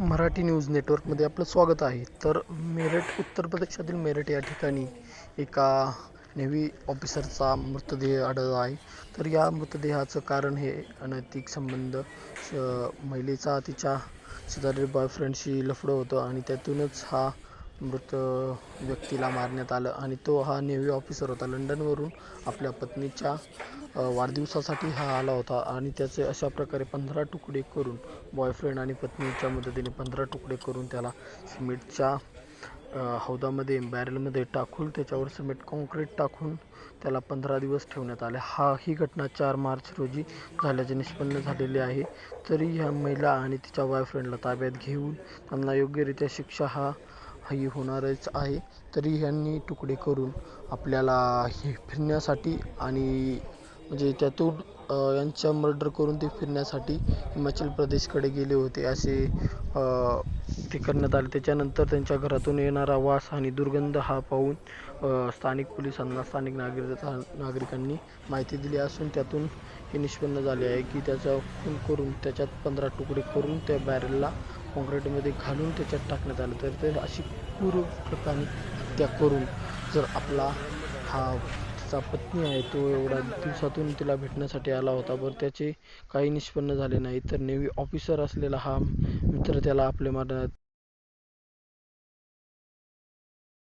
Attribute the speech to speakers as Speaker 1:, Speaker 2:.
Speaker 1: Marathi news नेटवर्कमध्ये आपलं स्वागत आहे. तर मेरठ उत्तर प्रदेशातील मेरठ या ठिकाणी एका नेव्ही ऑफिसरचा मृतदेह आढळला आहे. तर या मृतदेहाचं कारण हे अनैतिक संबंध श- महिलेचा तिच्या शेजारील बॉयफ्रेंडशी लफडं होतं आणि त्यातूनच हा मृत व्यक्तीला मारण्यात आलं आणि तो हा नेव्ही ऑफिसर होता. लंडनवरून आपल्या पत्नीच्या वाढदिवसासाठी हा आला होता आणि त्याचे अशा प्रकारे पंधरा तुकडे करून बॉयफ्रेंड आणि पत्नीच्या मदतीने पंधरा तुकडे करून त्याला सिमेंटच्या हौदामध्ये बॅरेलमध्ये टाकून त्याच्यावर सिमेंट कॉन्क्रीट टाकून त्याला पंधरा दिवस ठेवण्यात आले. हा ही घटना चार मार्च रोजी झाल्याचे निष्पन्न झालेले आहे. तरी ह्या महिला आणि तिच्या बॉयफ्रेंडला ताब्यात घेऊन त्यांना योग्यरित्या शिक्षा हा ही होणारच आहे. तरी ह्यांनी तुकडे करून आपल्याला हे फिरण्यासाठी आणि म्हणजे त्यातून यांच्या मर्डर करून ते फिरण्यासाठी हिमाचल प्रदेशकडे गेले होते. असे ते करण्यात आले. त्याच्यानंतर त्यांच्या घरातून येणारा वास आणि दुर्गंध हा पाहून स्थानिक पोलिसांना स्थानिक नागरिक नागरिकांनी माहिती दिली असून त्यातून हे निष्पन्न झाले आहे की त्याचा खून करून त्याच्यात पंधरा तुकडे करून त्या बॅरेलला कॉन्क्रीटमध्ये घालून त्याच्यात टाकण्यात आलं. तर ते अशी क्रूर प्रकारे हत्या करून जर आपला हा त्याचा पत्नी आहे तो एवढा दिवसातून तिला भेटण्यासाठी आला होता. बरं त्याचे काही निष्पन्न झाले नाही. तर नेव्ही ऑफिसर असलेला हा मित्र त्याला आपल्या मारण्यात